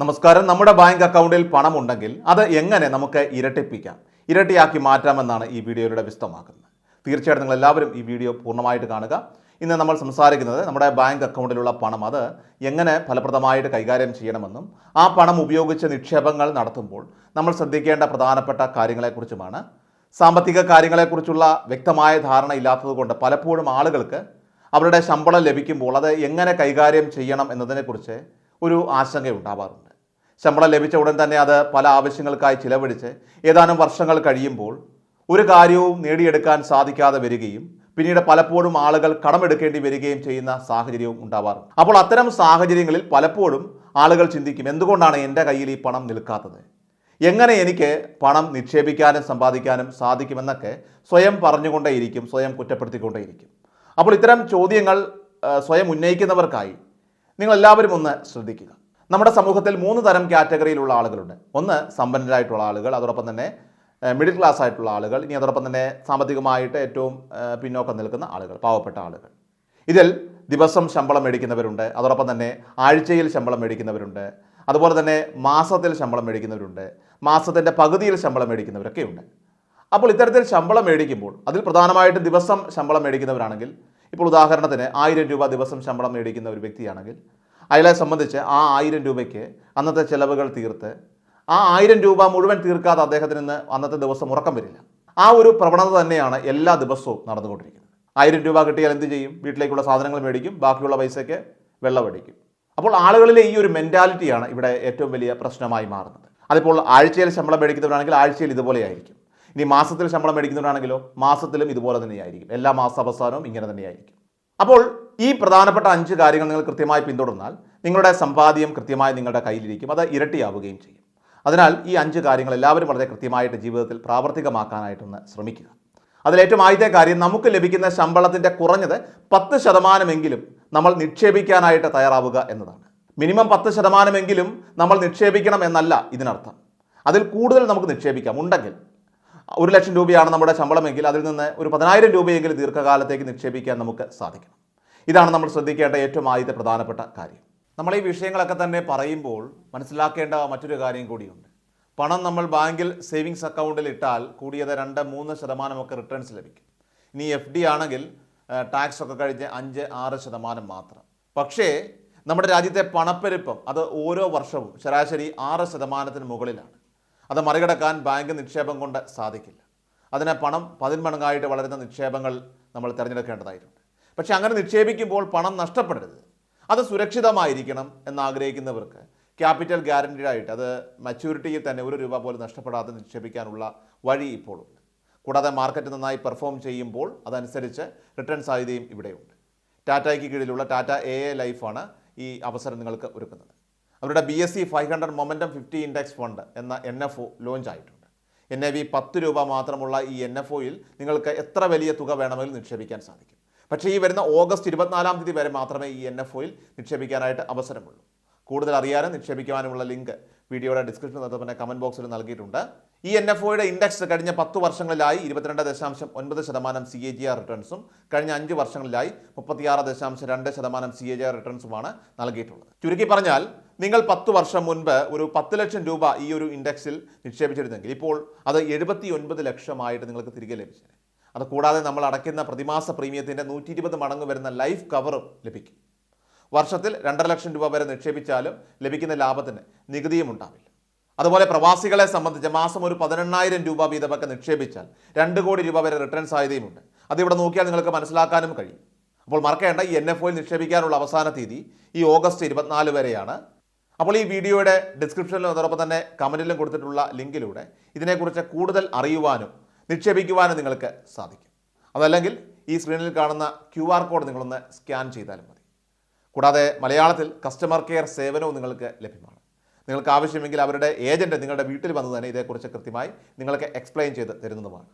നമസ്കാരം. നമ്മുടെ ബാങ്ക് അക്കൗണ്ടിൽ പണമുണ്ടെങ്കിൽ അത് എങ്ങനെ നമുക്ക് ഇരട്ടിപ്പിക്കാം? ഇരട്ടിയാക്കി മാറ്റാമെന്നാണ് ഈ വീഡിയോയിലൂടെ വിശദമാക്കുന്നത്. തീർച്ചയായിട്ടും നിങ്ങൾ എല്ലാവരും ഈ വീഡിയോ പൂർണമായിട്ട് കാണുക. ഇന്ന് നമ്മൾ സംസാരിക്കുന്നത് നമ്മുടെ ബാങ്ക് അക്കൗണ്ടിലുള്ള പണം. അത് എങ്ങനെ ഫലപ്രദമായിട്ട് കൈകാര്യം ചെയ്യണമെന്നും ആ പണം ഉപയോഗിച്ച് നിക്ഷേപങ്ങൾ നടത്തുമ്പോൾ നമ്മൾ ശ്രദ്ധിക്കേണ്ട പ്രധാനപ്പെട്ട കാര്യങ്ങളെക്കുറിച്ചുമാണ്. സാമ്പത്തിക കാര്യങ്ങളെക്കുറിച്ചുള്ള വ്യക്തമായ ധാരണ ഇല്ലാത്തതുകൊണ്ട് പലപ്പോഴും ആളുകൾക്ക് അവരുടെ ശമ്പളം ലഭിക്കുമ്പോൾ അത് എങ്ങനെ കൈകാര്യം ചെയ്യണം എന്നതിനെക്കുറിച്ച് ഒരു ആശങ്ക ഉണ്ടാവാറുണ്ട്. ശമ്പളം ലഭിച്ച ഉടൻ തന്നെ അത് പല ആവശ്യങ്ങൾക്കായി ചിലവഴിച്ച് ഏതാനും വർഷങ്ങൾ കഴിയുമ്പോൾ ഒരു കാര്യവും നേടിയെടുക്കാൻ സാധിക്കാതെ വരികയും പിന്നീട് പലപ്പോഴും ആളുകൾ കടമെടുക്കേണ്ടി വരികയും ചെയ്യുന്ന സാഹചര്യവും ഉണ്ടാവാറുണ്ട്. അപ്പോൾ അത്തരം സാഹചര്യങ്ങളിൽ പലപ്പോഴും ആളുകൾ ചിന്തിക്കും എന്തുകൊണ്ടാണ് എന്റെ കയ്യിൽ ഈ പണം നിൽക്കാത്തത്? എങ്ങനെ എനിക്ക് പണം നിക്ഷേപിക്കാനും സമ്പാദിക്കാനും സാധിക്കുമെന്നൊക്കെ സ്വയം പറഞ്ഞുകൊണ്ടേയിരിക്കും സ്വയം കുറ്റപ്പെടുത്തിക്കൊണ്ടേയിരിക്കും. അപ്പോൾ ഇത്തരം ചോദ്യങ്ങൾ സ്വയം ഉന്നയിക്കുന്നവർക്കായി നിങ്ങൾ എല്ലാവരും ഒന്ന് ശ്രദ്ധിക്കുക. നമ്മുടെ സമൂഹത്തിൽ മൂന്ന് തരം കാറ്റഗറിയിലുള്ള ആളുകളുണ്ട്. ഒന്ന് സമ്പന്നരായിട്ടുള്ള ആളുകൾ അതോടൊപ്പം തന്നെ മിഡിൽ ക്ലാസ് ആയിട്ടുള്ള ആളുകൾ ഇനി അതോടൊപ്പം തന്നെ സാമ്പത്തികമായിട്ട് ഏറ്റവും പിന്നോക്കം നിൽക്കുന്ന ആളുകൾ പാവപ്പെട്ട ആളുകൾ. ഇതിൽ ദിവസം ശമ്പളം മേടിക്കുന്നവരുണ്ട് അതോടൊപ്പം തന്നെ ആഴ്ചയിൽ ശമ്പളം മേടിക്കുന്നവരുണ്ട് അതുപോലെ തന്നെ മാസത്തിൽ ശമ്പളം മേടിക്കുന്നവരുണ്ട് മാസത്തിന്റെ പകുതിയിൽ ശമ്പളം മേടിക്കുന്നവരൊക്കെ ഉണ്ട് അപ്പോൾ ഇത്തരത്തിൽ ശമ്പളം മേടിക്കുമ്പോൾ അതിൽ പ്രധാനമായിട്ടും ദിവസം ശമ്പളം മേടിക്കുന്നവരാണെങ്കിൽ ഇപ്പോൾ ഉദാഹരണത്തിന് ആയിരം രൂപ ദിവസം ശമ്പളം മേടിക്കുന്ന ഒരു വ്യക്തിയാണെങ്കിൽ അയാളെ സംബന്ധിച്ച് ആ ആയിരം രൂപയ്ക്ക് അന്നത്തെ ചിലവുകൾ തീർത്ത് ആ ആയിരം രൂപ മുഴുവൻ തീർക്കാതെ അദ്ദേഹത്തിന് ഇന്ന് അന്നത്തെ ദിവസം ഉറക്കം വരില്ല. ആ ഒരു പ്രവണത തന്നെയാണ് എല്ലാ ദിവസവും നടന്നുകൊണ്ടിരിക്കുന്നത്. ആയിരം രൂപ കിട്ടിയാൽ എന്ത് ചെയ്യും? വീട്ടിലേക്കുള്ള സാധനങ്ങൾ മേടിക്കും ബാക്കിയുള്ള പൈസയ്ക്ക് വെള്ളമടിക്കും അപ്പോൾ ആളുകളിലെ ഈ ഒരു മെന്റാലിറ്റിയാണ് ഇവിടെ ഏറ്റവും വലിയ പ്രശ്നമായി മാറുന്നത്. അതിപ്പോൾ ആഴ്ചയിൽ ശമ്പളം മേടിക്കുന്നവരാണെങ്കിൽ ആഴ്ചയിൽ ഇതുപോലെ ആയിരിക്കും. ഇനി മാസത്തിൽ ശമ്പളം മേടിക്കുന്നവരാണെങ്കിലോ മാസത്തിലും ഇതുപോലെ തന്നെയായിരിക്കും. എല്ലാ മാസ മാസാവസാനവും ഇങ്ങനെ തന്നെയായിരിക്കും. അപ്പോൾ ഈ പ്രധാനപ്പെട്ട അഞ്ച് കാര്യങ്ങൾ നിങ്ങൾ കൃത്യമായി പിന്തുടർന്നാൽ നിങ്ങളുടെ സമ്പാദ്യം കൃത്യമായി നിങ്ങളുടെ കയ്യിലിരിക്കും അത് ഇരട്ടിയാവുകയും ചെയ്യും. അതിനാൽ ഈ അഞ്ച് കാര്യങ്ങൾ എല്ലാവരും വളരെ കൃത്യമായിട്ട് ജീവിതത്തിൽ പ്രാവർത്തികമാക്കാനായിട്ടൊന്ന് ശ്രമിക്കുക. അതിലേറ്റവും ആദ്യത്തെ കാര്യം നമുക്ക് ലഭിക്കുന്ന ശമ്പളത്തിന്റെ കുറഞ്ഞത് പത്ത് ശതമാനമെങ്കിലും നമ്മൾ നിക്ഷേപിക്കാനായിട്ട് തയ്യാറാവുക എന്നതാണ്. മിനിമം പത്ത് ശതമാനമെങ്കിലും നമ്മൾ നിക്ഷേപിക്കണം എന്നല്ല ഇതിനർത്ഥം. അതിൽ കൂടുതൽ നമുക്ക് നിക്ഷേപിക്കാം. ഉണ്ടെങ്കിൽ ഒരു ലക്ഷം രൂപയാണ് നമ്മുടെ ശമ്പളമെങ്കിൽ അതിൽ നിന്ന് ഒരു പതിനായിരം രൂപയെങ്കിലും ദീർഘകാലത്തേക്ക് നിക്ഷേപിക്കാൻ നമുക്ക് സാധിക്കണം. ഇതാണ് നമ്മൾ ശ്രദ്ധിക്കേണ്ട ഏറ്റവും ആദ്യത്തെ പ്രധാനപ്പെട്ട കാര്യം. നമ്മൾ ഈ വിഷയങ്ങളൊക്കെ തന്നെ പറയുമ്പോൾ മനസ്സിലാക്കേണ്ട മറ്റൊരു കാര്യം കൂടിയുണ്ട്. പണം നമ്മൾ ബാങ്കിൽ സേവിങ്സ് അക്കൗണ്ടിൽ ഇട്ടാൽ കൂടിയത് രണ്ട് മൂന്ന് ശതമാനമൊക്കെ റിട്ടേൺസ് ലഭിക്കും. ഇനി എഫ് ഡി ആണെങ്കിൽ ടാക്സ് ഒക്കെ കഴിഞ്ഞ് അഞ്ച് ആറ് ശതമാനം മാത്രം. പക്ഷേ നമ്മുടെ രാജ്യത്തെ പണപ്പെരുപ്പം അത് ഓരോ വർഷവും ശരാശരി ആറ് ശതമാനത്തിന് മുകളിലാണ്. അത് മറികടക്കാൻ ബാങ്ക് നിക്ഷേപം കൊണ്ട് സാധിക്കില്ല. അതിന് പണം പതിന്മടങ്ങായിട്ട് വളരുന്ന നിക്ഷേപങ്ങൾ നമ്മൾ തിരഞ്ഞെടുക്കേണ്ടതായിട്ടുണ്ട്. പക്ഷേ അങ്ങനെ നിക്ഷേപിക്കുമ്പോൾ പണം നഷ്ടപ്പെടരുത്. അത് സുരക്ഷിതമായിരിക്കണം എന്നാഗ്രഹിക്കുന്നവർക്ക് ക്യാപിറ്റൽ ഗ്യാരണ്ടീഡ് ആയിട്ട് അത് മച്യൂരിറ്റിയിൽ തന്നെ ഒരു രൂപ പോലും നഷ്ടപ്പെടാതെ നിക്ഷേപിക്കാനുള്ള വഴി ഇപ്പോഴുണ്ട്. കൂടാതെ മാർക്കറ്റ് നന്നായി പെർഫോം ചെയ്യുമ്പോൾ അതനുസരിച്ച് റിട്ടേൺ സാധ്യതയും ഇവിടെയുണ്ട്. ടാറ്റയ്ക്ക് കീഴിലുള്ള ടാറ്റ എ എ ലൈഫാണ് ഈ അവസരം നിങ്ങൾക്ക് ഒരുക്കുന്നത്. അവരുടെ B S C five hundred momentum fifty index fund എന്ന എൻ എഫ് ഒ ലോഞ്ച് ആയിട്ടുണ്ട്. എൻ എ വി പത്ത് രൂപ മാത്രമുള്ള ഈ എൻ എഫ് ഒയിൽ നിങ്ങൾക്ക് എത്ര വലിയ തുക വേണമെങ്കിലും നിക്ഷേപിക്കാൻ സാധിക്കും. പക്ഷേ ഈ വരുന്ന ഓഗസ്റ്റ് ഇരുപത്തിനാലാം തീയതി വരെ മാത്രമേ ഈ എൻ എഫ് ഒയിൽ നിക്ഷേപിക്കാനായിട്ട് അവസരമുള്ളൂ. കൂടുതൽ അറിയാനും നിക്ഷേപിക്കുവാനുമുള്ള ലിങ്ക് വീഡിയോയുടെ ഡിസ്ക്രിപ്ഷൻ തന്നെ കമന്റ് ബോക്സിൽ നൽകിയിട്ടുണ്ട്. ഈ എൻ എഫ് ഒയുടെ ഇൻഡെക്സ് കഴിഞ്ഞ പത്ത് വർഷങ്ങളിലായി ഇരുപത്തിരണ്ട് ദശാംശം ഒൻപത് ശതമാനം സി എ ജി ആർ റിട്ടേൺസും കഴിഞ്ഞ അഞ്ച് വർഷങ്ങളിലായി മുപ്പത്തിയാറ് ദശാംശം രണ്ട് ശതമാനം സി എ ജി ആർ റിട്ടേൺസുമാണ് നൽകിയിട്ടുള്ളത്. ചുരുക്കി പറഞ്ഞാൽ നിങ്ങൾ പത്ത് വർഷം മുൻപ് ഒരു പത്ത് ലക്ഷം രൂപ ഈ ഒരു ഇൻഡെക്സിൽ നിക്ഷേപിച്ചിരുന്നെങ്കിൽ ഇപ്പോൾ അത് എഴുപത്തി ഒൻപത് ലക്ഷമായിട്ട് നിങ്ങൾക്ക് തിരികെ ലഭിച്ചത് അത് കൂടാതെ നമ്മൾ അടയ്ക്കുന്ന പ്രതിമാസ പ്രീമിയത്തിന്റെ നൂറ്റി ഇരുപത് മടങ്ങ് വരുന്ന ലൈഫ് കവറും ലഭിക്കും. വർഷത്തിൽ രണ്ടര ലക്ഷം രൂപ വരെ നിക്ഷേപിച്ചാലും ലഭിക്കുന്ന ലാഭത്തിന് നികുതിയും ഉണ്ടാവില്ല. അതുപോലെ പ്രവാസികളെ സംബന്ധിച്ച് മാസം ഒരു പതിനെണ്ണായിരം രൂപ വീതമൊക്കെ നിക്ഷേപിച്ചാൽ രണ്ട് കോടി രൂപ വരെ റിട്ടേൺ സാധ്യതയുമുണ്ട്. അതിവിടെ നോക്കിയാൽ നിങ്ങൾക്ക് മനസ്സിലാക്കാനും കഴിയും. അപ്പോൾ മറക്കേണ്ട ഈ എൻ എഫ് ഒയിൽ നിക്ഷേപിക്കാനുള്ള അവസാന തീയതി ഈ ഓഗസ്റ്റ് ഇരുപത്തിനാല് വരെയാണ്. അപ്പോൾ ഈ വീഡിയോയുടെ ഡിസ്ക്രിപ്ഷനിലും അതോടൊപ്പം തന്നെ കമന്റിലും കൊടുത്തിട്ടുള്ള ലിങ്കിലൂടെ ഇതിനെക്കുറിച്ച് കൂടുതൽ അറിയുവാനും നിക്ഷേപിക്കുവാനും നിങ്ങൾക്ക് സാധിക്കും. അതല്ലെങ്കിൽ ഈ സ്ക്രീനിൽ കാണുന്ന ക്യു ആർ കോഡ് നിങ്ങളൊന്ന് സ്കാൻ ചെയ്താലും മതി. കൂടാതെ മലയാളത്തിൽ കസ്റ്റമർ കെയർ സേവനവും നിങ്ങൾക്ക് ലഭ്യമാണ്. നിങ്ങൾക്ക് ആവശ്യമെങ്കിൽ അവരുടെ ഏജന്റ് നിങ്ങളുടെ വീട്ടിൽ വന്ന് തന്നെ ഇതേക്കുറിച്ച് കൃത്യമായി നിങ്ങൾക്ക് എക്സ്പ്ലെയിൻ ചെയ്ത് തരുന്നതുമാണ്.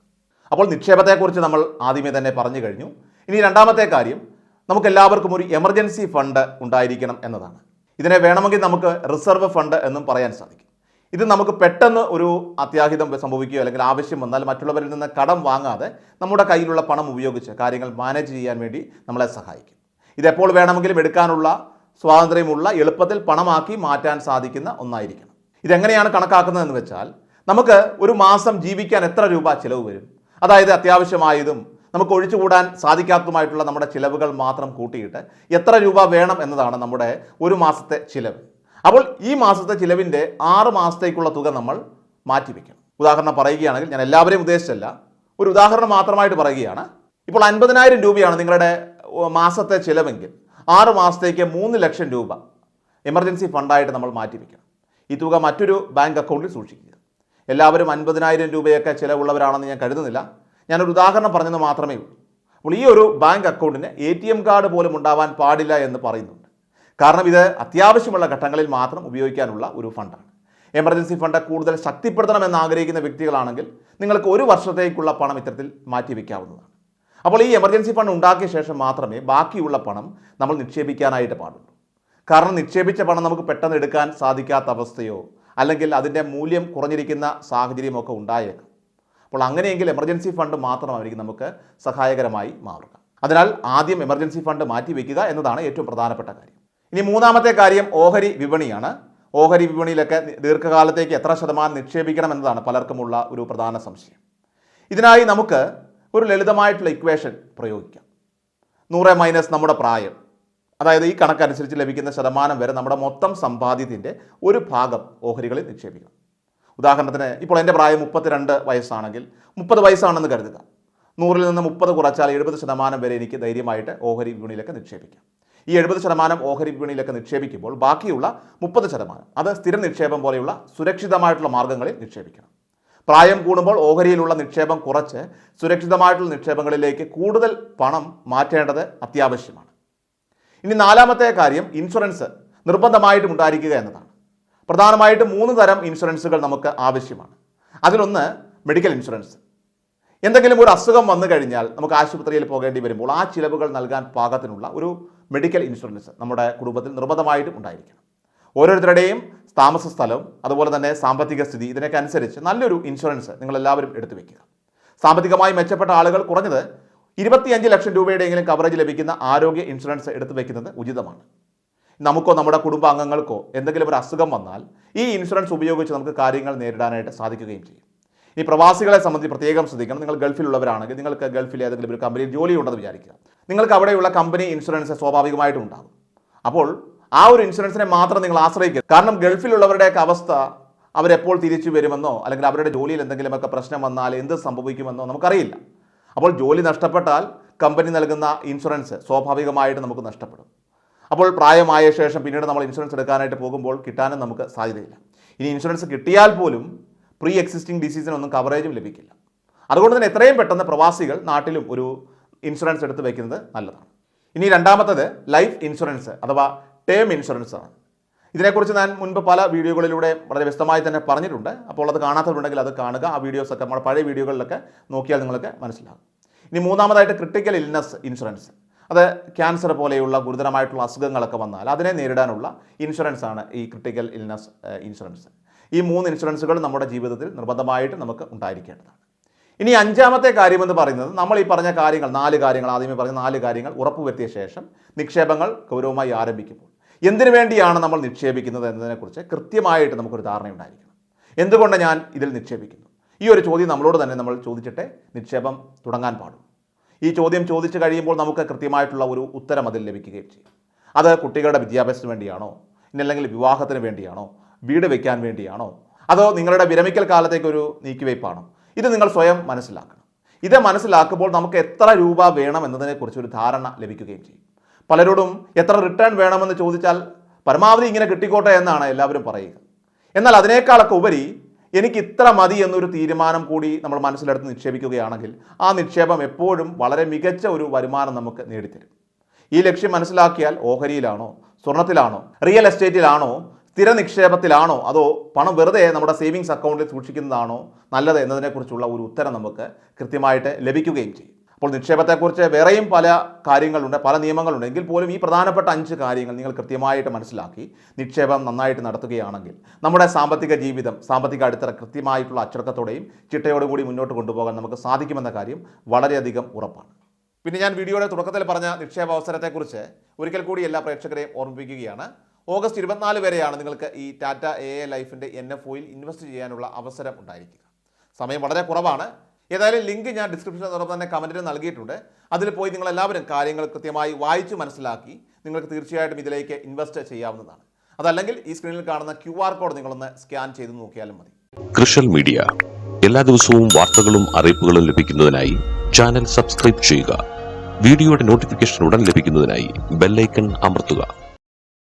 അപ്പോൾ നിക്ഷേപത്തെക്കുറിച്ച് നമ്മൾ ആദ്യമേ തന്നെ പറഞ്ഞു കഴിഞ്ഞു. ഇനി രണ്ടാമത്തെ കാര്യം നമുക്കെല്ലാവർക്കും ഒരു എമർജൻസി ഫണ്ട് ഉണ്ടായിരിക്കണം എന്നതാണ്. ഇതിനെ വേണമെങ്കിൽ നമുക്ക് റിസർവ് ഫണ്ട് എന്നും പറയാൻ സാധിക്കും. ഇത് നമുക്ക് പെട്ടെന്ന് ഒരു അത്യാഹിതം സംഭവിക്കുകയോ അല്ലെങ്കിൽ ആവശ്യം വന്നാൽ മറ്റുള്ളവരിൽ നിന്ന് കടം വാങ്ങാതെ നമ്മുടെ കയ്യിലുള്ള പണം ഉപയോഗിച്ച് കാര്യങ്ങൾ മാനേജ് ചെയ്യാൻ വേണ്ടി നമ്മളെ സഹായിക്കും. ഇതെപ്പോൾ വേണമെങ്കിലും എടുക്കാനുള്ള സ്വാതന്ത്ര്യമുള്ള എളുപ്പത്തിൽ പണമാക്കി മാറ്റാൻ സാധിക്കുന്ന ഒന്നായിരിക്കണം. ഇതെങ്ങനെയാണ് കണക്കാക്കുന്നതെന്ന് വെച്ചാൽ നമുക്ക് ഒരു മാസം ജീവിക്കാൻ എത്ര രൂപ ചിലവ് വരും? അതായത് അത്യാവശ്യമായതും നമുക്ക് ഒഴിച്ചുകൂടാൻ സാധിക്കാത്തതുമായിട്ടുള്ള നമ്മുടെ ചിലവുകൾ മാത്രം കൂട്ടിയിട്ട് എത്ര രൂപ വേണം എന്നതാണ് നമ്മുടെ ഒരു മാസത്തെ ചിലവ്. അപ്പോൾ ഈ മാസത്തെ ചിലവിന്റെ ആറ് മാസത്തേക്കുള്ള തുക നമ്മൾ മാറ്റിവെക്കണം ഉദാഹരണം പറയുകയാണെങ്കിൽ ഞാൻ എല്ലാവരെയും ഉദ്ദേശിച്ചല്ല ഒരു ഉദാഹരണം മാത്രമായിട്ട് പറയുകയാണ്. ഇപ്പോൾ അൻപതിനായിരം രൂപയാണ് നിങ്ങളുടെ മാസത്തെ ചിലവെങ്കിൽ ആറ് മാസത്തേക്ക് മൂന്ന് ലക്ഷം രൂപ എമർജൻസി ഫണ്ടായിട്ട് നമ്മൾ മാറ്റിവെക്കണം. ഈ തുക മറ്റൊരു ബാങ്ക് അക്കൗണ്ടിൽ സൂക്ഷിക്കുക. എല്ലാവരും അൻപതിനായിരം രൂപയൊക്കെ ചിലവുള്ളവരാണെന്ന് ഞാൻ കരുതുന്നില്ല. ഞാനൊരു ഉദാഹരണം പറഞ്ഞെന്ന് മാത്രമേ ഉള്ളൂ. അപ്പോൾ ഈ ഒരു ബാങ്ക് അക്കൗണ്ടിന് എ ടി എം കാർഡ് പോലും ഉണ്ടാവാൻ പാടില്ല എന്ന് പറയുന്നുണ്ട്. കാരണം ഇത് അത്യാവശ്യമുള്ള ഘട്ടങ്ങളിൽ മാത്രം ഉപയോഗിക്കാനുള്ള ഒരു ഫണ്ടാണ്. എമർജൻസി ഫണ്ട് കൂടുതൽ ശക്തിപ്പെടുത്തണമെന്ന് ആഗ്രഹിക്കുന്ന വ്യക്തികളാണെങ്കിൽ നിങ്ങൾക്ക് ഒരു വർഷത്തേക്കുള്ള പണം ഇത്തരത്തിൽ മാറ്റിവെക്കാവുന്നതാണ് അപ്പോൾ ഈ എമർജൻസി ഫണ്ട് ഉണ്ടാക്കിയ ശേഷം മാത്രമേ ബാക്കിയുള്ള പണം നമ്മൾ നിക്ഷേപിക്കാനായിട്ട് പാടുള്ളൂ. കാരണം നിക്ഷേപിച്ച പണം നമുക്ക് പെട്ടെന്ന് എടുക്കാൻ സാധിക്കാത്ത അവസ്ഥയോ അല്ലെങ്കിൽ അതിന്റെ മൂല്യം കുറഞ്ഞിരിക്കുന്ന സാഹചര്യമൊക്കെ ഉണ്ടായേക്കാം. അപ്പോൾ അങ്ങനെയെങ്കിൽ എമർജൻസി ഫണ്ട് മാത്രമായിരിക്കും നമുക്ക് സഹായകരമായി മാറുക. അതിനാൽ ആദ്യം എമർജൻസി ഫണ്ട് മാറ്റിവെക്കുക എന്നതാണ് ഏറ്റവും പ്രധാനപ്പെട്ട കാര്യം. ഇനി മൂന്നാമത്തെ കാര്യം ഓഹരി വിപണിയാണ്. ഓഹരി വിപണിയിലൊക്കെ ദീർഘകാലത്തേക്ക് എത്ര ശതമാനം നിക്ഷേപിക്കണം എന്നതാണ് പലർക്കുമുള്ള ഒരു പ്രധാന സംശയം. ഇതിനായി നമുക്ക് ഒരു ലളിതമായിട്ടുള്ള ഇക്വേഷൻ പ്രയോഗിക്കാം. നൂറ് മൈനസ് നമ്മുടെ പ്രായം അതായത് ഈ കണക്കനുസരിച്ച് ലഭിക്കുന്ന ശതമാനം വരെ നമ്മുടെ മൊത്തം സമ്പാദ്യത്തിന്റെ ഒരു ഭാഗം ഓഹരികളിൽ നിക്ഷേപിക്കണം. ഉദാഹരണത്തിന് ഇപ്പോൾ എന്റെ പ്രായം മുപ്പത്തിരണ്ട് വയസ്സാണെങ്കിൽ മുപ്പത് വയസ്സാണെന്ന് കരുതുക. നൂറിൽ നിന്ന് മുപ്പത് കുറച്ചാൽ എഴുപത് ശതമാനം വരെ എനിക്ക് ധൈര്യമായിട്ട് ഓഹരി വിപണിയിലൊക്കെ നിക്ഷേപിക്കാം. ഈ എഴുപത് ശതമാനം ഓഹരി വിപണിയിലൊക്കെ നിക്ഷേപിക്കുമ്പോൾ ബാക്കിയുള്ള മുപ്പത് ശതമാനം അത് സ്ഥിര നിക്ഷേപം പോലെയുള്ള സുരക്ഷിതമായിട്ടുള്ള മാർഗങ്ങളിൽ നിക്ഷേപിക്കണം. പ്രായം കൂടുമ്പോൾ ഓഹരിയിലുള്ള നിക്ഷേപം കുറച്ച് സുരക്ഷിതമായിട്ടുള്ള നിക്ഷേപങ്ങളിലേക്ക് കൂടുതൽ പണം മാറ്റേണ്ടത് അത്യാവശ്യമാണ്. ഇനി നാലാമത്തെ കാര്യം ഇൻഷുറൻസ് നിർബന്ധമായിട്ടും ഉണ്ടായിരിക്കുക എന്നതാണ്. പ്രധാനമായിട്ടും മൂന്ന് തരം ഇൻഷുറൻസുകൾ നമുക്ക് ആവശ്യമാണ്. അതിലൊന്ന് മെഡിക്കൽ ഇൻഷുറൻസ്. എന്തെങ്കിലും ഒരു അസുഖം വന്നു കഴിഞ്ഞാൽ നമുക്ക് ആശുപത്രിയിൽ പോകേണ്ടി വരുമ്പോൾ ആ ചിലവുകൾ നൽകാൻ പാകത്തിനുള്ള ഒരു മെഡിക്കൽ ഇൻഷുറൻസ് നമ്മുടെ കുടുംബത്തിൽ നിർബന്ധമായിട്ടും ഉണ്ടായിരിക്കണം. ഓരോരുത്തരുടെയും താമസ സ്ഥലം അതുപോലെ തന്നെ സാമ്പത്തിക സ്ഥിതി ഇതിനൊക്കെ അനുസരിച്ച് നല്ലൊരു ഇൻഷുറൻസ് നിങ്ങളെല്ലാവരും എടുത്തു വയ്ക്കുക സാമ്പത്തികമായി മെച്ചപ്പെട്ട ആളുകൾ കുറഞ്ഞത് ഇരുപത്തിയഞ്ച് ലക്ഷം രൂപയുടെയെങ്കിലും കവറേജ് ലഭിക്കുന്ന ആരോഗ്യ ഇൻഷുറൻസ് എടുത്തു വയ്ക്കുന്നത് ഉചിതമാണ്. നമുക്കോ നമ്മുടെ കുടുംബാംഗങ്ങൾക്കോ എന്തെങ്കിലും ഒരു അസുഖം വന്നാൽ ഈ ഇൻഷുറൻസ് ഉപയോഗിച്ച് നമുക്ക് കാര്യങ്ങൾ നേരിടാനായിട്ട് സാധിക്കുകയും ചെയ്യും. ഈ പ്രവാസികളെ സംബന്ധിച്ച് പ്രത്യേകം ശ്രദ്ധിക്കണം. നിങ്ങൾ ഗൾഫിലുള്ളവരാണെങ്കിൽ നിങ്ങൾക്ക് ഗൾഫിൽ ഏതെങ്കിലും ഒരു കമ്പനിയിൽ ജോലി ഉണ്ടെന്ന് വിചാരിക്കുക. നിങ്ങൾക്ക് അവിടെയുള്ള കമ്പനി ഇൻഷുറൻസ് സ്വാഭാവികമായിട്ടും ഉണ്ടാകും അപ്പോൾ ആ ഒരു ഇൻഷുറൻസിനെ മാത്രം നിങ്ങൾ ആശ്രയിക്കുക കാരണം ഗൾഫിലുള്ളവരുടെയൊക്കെ അവസ്ഥ അവരെപ്പോൾ തിരിച്ചു വരുമെന്നോ അല്ലെങ്കിൽ അവരുടെ ജോലിയിൽ എന്തെങ്കിലുമൊക്കെ പ്രശ്നം വന്നാൽ എന്ത് സംഭവിക്കുമെന്നോ നമുക്കറിയില്ല. അപ്പോൾ ജോലി നഷ്ടപ്പെട്ടാൽ കമ്പനി നൽകുന്ന ഇൻഷുറൻസ് സ്വാഭാവികമായിട്ട് നമുക്ക് നഷ്ടപ്പെടും. അപ്പോൾ പ്രായമായ ശേഷം പിന്നീട് നമ്മൾ ഇൻഷുറൻസ് എടുക്കാനായിട്ട് പോകുമ്പോൾ കിട്ടാനും നമുക്ക് സാധ്യതയില്ല. ഇനി ഇൻഷുറൻസ് കിട്ടിയാൽ പോലും പ്രീ എക്സിസ്റ്റിംഗ് ഡിസീസിനൊന്നും കവറേജും ലഭിക്കില്ല. അതുകൊണ്ട് തന്നെ എത്രയും പെട്ടെന്ന് പ്രവാസികൾ നാട്ടിലും ഒരു ഇൻഷുറൻസ് എടുത്ത് വയ്ക്കുന്നത് നല്ലതാണ്. ഇനി രണ്ടാമത്തത് ലൈഫ് ഇൻഷുറൻസ് അഥവാ ടേം ഇൻഷുറൻസ് ആണ്. ഇതിനെക്കുറിച്ച് ഞാൻ മുൻപ് പല വീഡിയോകളിലൂടെ വളരെ വ്യക്തമായി തന്നെ പറഞ്ഞിട്ടുണ്ട്. അപ്പോൾ അത് കാണാത്തവരുണ്ടെങ്കിൽ അത് കാണുക. ആ വീഡിയോസൊക്കെ നമ്മുടെ പഴയ വീഡിയോകളിലൊക്കെ നോക്കിയാൽ നിങ്ങൾക്ക് മനസ്സിലാകും. ഇനി മൂന്നാമതായിട്ട് ക്രിട്ടിക്കൽ ഇൽനസ് ഇൻഷുറൻസ് അത് ക്യാൻസർ പോലെയുള്ള ഗുരുതരമായിട്ടുള്ള അസുഖങ്ങളൊക്കെ വന്നാൽ അതിനെ നേരിടാനുള്ള ഇൻഷുറൻസ് ആണ് ഈ ക്രിട്ടിക്കൽ ഇൽനസ് ഇൻഷുറൻസ് ഈ മൂന്ന് ഇൻഷുറൻസുകൾ നമ്മുടെ ജീവിതത്തിൽ നിർബന്ധമായിട്ട് നമുക്ക് ഉണ്ടായിരിക്കേണ്ടതാണ്. ഇനി അഞ്ചാമത്തെ കാര്യമെന്ന് പറയുന്നത് നമ്മൾ ഈ പറഞ്ഞ കാര്യങ്ങൾ നാല് കാര്യങ്ങൾ ആദ്യമേ പറഞ്ഞ നാല് കാര്യങ്ങൾ ഉറപ്പുവരുത്തിയ ശേഷം നിക്ഷേപങ്ങൾ ഗൗരവമായി ആരംഭിക്കുമ്പോൾ എന്തിനു വേണ്ടിയാണ് നമ്മൾ നിക്ഷേപിക്കുന്നത് എന്നതിനെക്കുറിച്ച് കൃത്യമായിട്ട് നമുക്കൊരു ധാരണ ഉണ്ടായിരിക്കണം. എന്തുകൊണ്ട് ഞാൻ ഇതിൽ നിക്ഷേപിക്കുന്നു ഈ ഒരു ചോദ്യം നമ്മളോട് തന്നെ നമ്മൾ ചോദിച്ചിട്ടേ നിക്ഷേപം തുടങ്ങാൻ പാടുള്ളൂ. ഈ ചോദ്യം ചോദിച്ചു കഴിയുമ്പോൾ നമുക്ക് കൃത്യമായിട്ടുള്ള ഒരു ഉത്തരം അതിൽ ലഭിക്കുകയും ചെയ്യും. അത് കുട്ടികളുടെ വിദ്യാഭ്യാസത്തിന് വേണ്ടിയാണോ? ഇന്നല്ലെങ്കിൽ വിവാഹത്തിന് വേണ്ടിയാണോ? വീട് വെക്കാൻ വേണ്ടിയാണോ? അതോ നിങ്ങളുടെ വിരമിക്കൽ കാലത്തേക്കൊരു നീക്കിവയ്പ്പാണോ? ഇത് നിങ്ങൾ സ്വയം മനസ്സിലാക്കണം. ഇത് മനസ്സിലാക്കുമ്പോൾ നമുക്ക് എത്ര രൂപ വേണം എന്നതിനെക്കുറിച്ച് ഒരു ധാരണ ലഭിക്കുകയും ചെയ്യും. പലരോടും എത്ര റിട്ടേൺ വേണമെന്ന് ചോദിച്ചാൽ പരമാവധി ഇങ്ങനെ കിട്ടിക്കോട്ടെ എന്നാണ് എല്ലാവരും പറയുക. എന്നാൽ അതിനേക്കാളൊക്കെ ഉപരി എനിക്ക് ഇത്ര മതി എന്നൊരു തീരുമാനം കൂടി നമ്മൾ മനസ്സിലെടുത്ത് നിക്ഷേപിക്കുകയാണെങ്കിൽ ആ നിക്ഷേപം എപ്പോഴും വളരെ മികച്ച ഒരു വരുമാനം നമുക്ക് നേടിത്തരും. ഈ ലക്ഷ്യം മനസ്സിലാക്കിയാൽ ഓഹരിയിലാണോ സ്വർണത്തിലാണോ റിയൽ എസ്റ്റേറ്റിലാണോ സ്ഥിര നിക്ഷേപത്തിലാണോ അതോ പണം വെറുതെ നമ്മുടെ സേവിങ്സ് അക്കൗണ്ടിൽ സൂക്ഷിക്കുന്നതാണോ നല്ലത് എന്നതിനെക്കുറിച്ചുള്ള ഒരു ഉത്തരം നമുക്ക് കൃത്യമായിട്ട് ലഭിക്കുകയും ചെയ്യും. അപ്പോൾ നിക്ഷേപത്തെക്കുറിച്ച് വേറെയും പല കാര്യങ്ങളുണ്ട് പല നിയമങ്ങളുണ്ട്. എങ്കിൽ പോലും ഈ പ്രധാനപ്പെട്ട അഞ്ച് കാര്യങ്ങൾ നിങ്ങൾ കൃത്യമായിട്ട് മനസ്സിലാക്കി നിക്ഷേപം നന്നായിട്ട് നടത്തുകയാണെങ്കിൽ നമ്മുടെ സാമ്പത്തിക ജീവിതം സാമ്പത്തിക അടിത്തറ കൃത്യമായിട്ടുള്ള അച്ചടക്കത്തോടെയും ചിട്ടയോടും കൂടി മുന്നോട്ട് കൊണ്ടുപോകാൻ നമുക്ക് സാധിക്കുമെന്ന കാര്യം വളരെയധികം ഉറപ്പാണ്. പിന്നെ ഞാൻ വീഡിയോയുടെ തുടക്കത്തിൽ പറഞ്ഞ നിക്ഷേപ അവസരത്തെക്കുറിച്ച് ഒരിക്കൽ കൂടി എല്ലാ പ്രേക്ഷകരെയും ഓർമ്മിപ്പിക്കുകയാണ്. ഓഗസ്റ്റ് ഇരുപത്തിനാല് വരെയാണ് നിങ്ങൾക്ക് ഈ ടാറ്റ എ എ ലൈഫിന്റെ എൻ എഫ് ഒയിൽ ഇൻവെസ്റ്റ് ചെയ്യാനുള്ള അവസരം ഉണ്ടായിരിക്കുക. സമയം വളരെ കുറവാണ്. ഏതായാലും ലിങ്ക് ഞാൻ ഡിസ്ക്രിപ്ഷനോടൊപ്പം തന്നെ കമന്റിൽ നൽകിയിട്ടുണ്ട്. അതിൽ പോയി നിങ്ങളെല്ലാവരും കാര്യങ്ങൾ കൃത്യമായി വായിച്ച് മനസ്സിലാക്കി നിങ്ങൾക്ക് തീർച്ചയായിട്ടും ഇതിലേക്ക് ഇൻവെസ്റ്റ് ചെയ്യാവുന്നതാണ്. അതല്ലെങ്കിൽ ഈ സ്ക്രീനിൽ കാണുന്ന ക്യു ആർ കോഡ് നിങ്ങളൊന്ന് സ്കാൻ ചെയ്ത് നോക്കിയാലും മതി. കൃഷൽ മീഡിയ. എല്ലാ ദിവസവും വാർത്തകളും അറിയിപ്പുകളും ലഭിക്കുന്നതിനായി ചാനൽ സബ്സ്ക്രൈബ് ചെയ്യുക. വീഡിയോയുടെ നോട്ടിഫിക്കേഷൻ ഉടൻ ലഭിക്കുന്നതിനായി ബെല്ലൈക്കൺ അമർത്തുക.